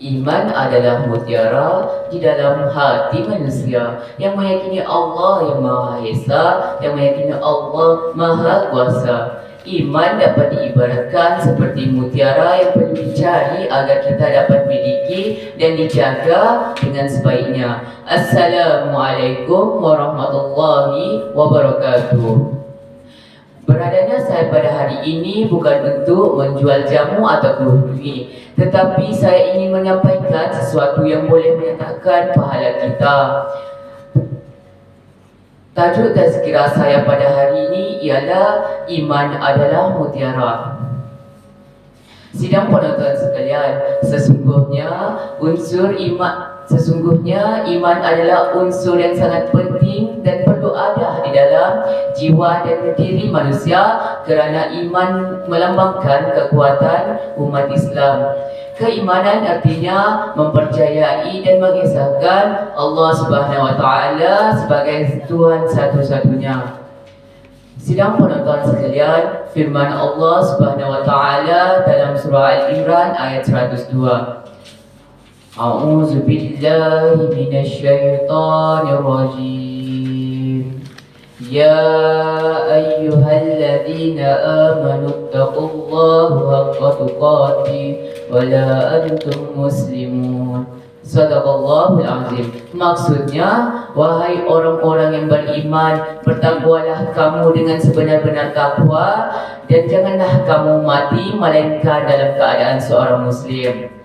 Iman adalah mutiara di dalam hati manusia yang meyakini Allah yang Maha Esa, yang meyakini Allah Maha Kuasa. Iman dapat diibaratkan seperti mutiara yang perlu dicari agar kita dapat miliki dan dijaga dengan sebaiknya. Assalamualaikum warahmatullahi wabarakatuh. Beradanya saya pada hari ini bukan untuk menjual jamu atau kurhui Tetapi saya ingin menyampaikan sesuatu yang boleh menyatakan pahala kita. Tajuk tazkirah saya pada hari ini ialah Iman adalah mutiara. Sidang penonton sekalian, sesungguhnya unsur iman Sesungguhnya iman adalah unsur yang sangat penting dan perlu ada di dalam jiwa dan diri manusia kerana iman melambangkan kekuatan umat Islam. Keimanan artinya mempercayai dan mengesahkan Allah Subhanahu Wa Taala sebagai Tuhan satu-satunya. Sidang penonton sekalian, firman Allah Subhanahu Wa Taala dalam surah Al-Imran ayat 102. أعوذ بالله من الشيطان الرجيم يا أيها الذين آمنوا اتقوا الله حق تقاته ولا أنتم مسلمون Sadaqallahul azim Maksudnya Wahai orang-orang yang beriman Bertakwalah kamu dengan sebenar-benar takwa Dan janganlah kamu mati Melainkan dalam keadaan seorang muslim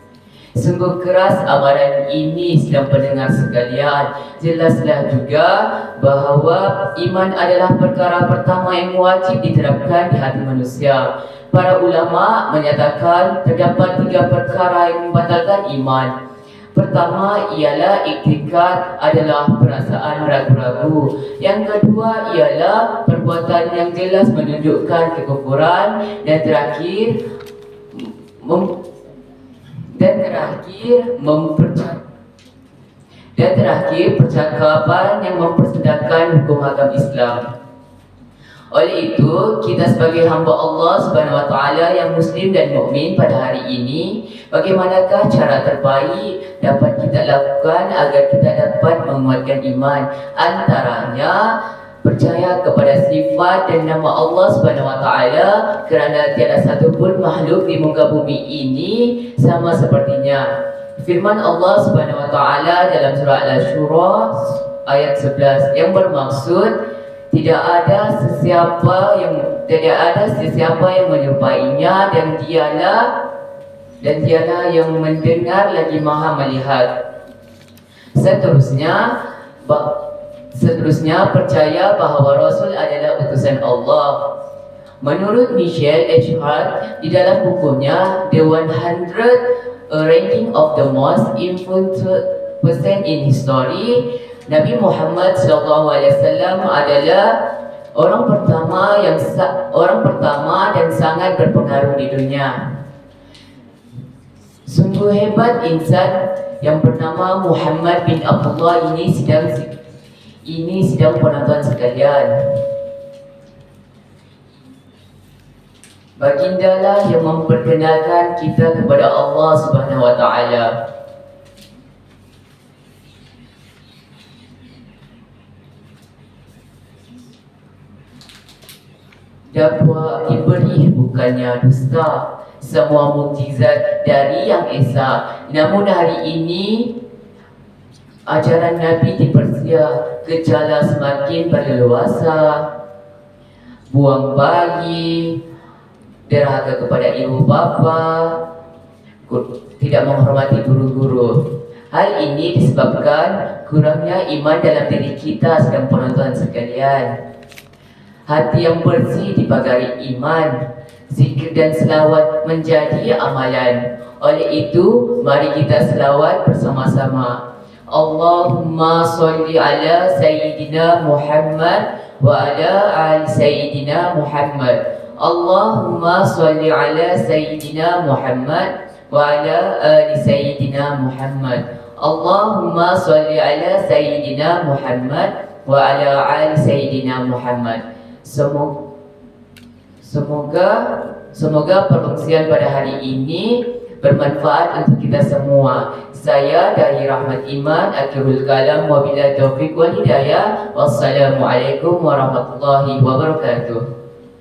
Sungguh keras amaran ini sedang pendengar sekalian. Jelaslah juga bahawa iman adalah perkara pertama yang wajib diterapkan di hati manusia. Para ulama menyatakan terdapat tiga perkara yang membatalkan iman. Pertama ialah iktikat adalah perasaan ragu-ragu. Yang kedua ialah perbuatan yang jelas menunjukkan kekufuran. Dan terakhir dan terakhir mempercayai dan terakhir percakapan yang mempersedahkan hukum agama Islam. Oleh itu, kita sebagai hamba Allah Subhanahu Wa Taala yang muslim dan mukmin pada hari ini, bagaimanakah cara terbaik dapat kita lakukan agar kita dapat menguatkan iman? Antaranya percaya kepada sifat dan nama Allah Subhanahu Wa Taala kerana tiada satu pun makhluk di muka bumi ini sama sepertinya. Firman Allah Subhanahu Wa Taala dalam surah Al-Shura ayat 11 yang bermaksud tidak ada sesiapa yang tidak ada sesiapa yang menyumpainya dan dialah dan dialah yang mendengar lagi maha melihat. Seterusnya, Seterusnya percaya bahawa Rasul adalah utusan Allah. Menurut Michelle. Hart di dalam bukunya The 100 Ranking of the Most Influential Person in History, Nabi Muhammad SAW adalah orang pertama yang orang pertama dan sangat berpengaruh di dunia. Sungguh hebat insan yang bernama Muhammad bin Abdullah ini sedang ini sedang penonton sekalian. Baginda lah yang memperkenalkan kita kepada Allah Subhanahu Wa Taala. Dakwah diberi bukannya dusta. Semua mukjizat dari yang esa. Namun hari ini Ajaran Nabi dipersia Gejala semakin berleluasa. Buang bayi Derhaka kepada ibu bapa. Tidak menghormati guru-guru. Hal ini disebabkan kurangnya iman dalam diri kita sedang penonton sekalian. Hati yang bersih dibagari iman Zikir dan selawat menjadi amalan. Oleh itu, mari kita selawat bersama-sama Allahumma salli ala Sayyidina Muhammad wa ala ali Sayyidina Muhammad. Allahumma salli ala Sayyidina Muhammad wa ala ali Sayyidina Muhammad. Allahumma salli ala Sayyidina Muhammad wa ala ali Sayyidina Muhammad. Semoga Semoga semoga perkongsian pada hari ini bermanfaat untuk kita semua. Saya dari Rahmat Iman, akhirul kalam wa bila taufiq wal hidayah. Wassalamualaikum warahmatullahi wabarakatuh.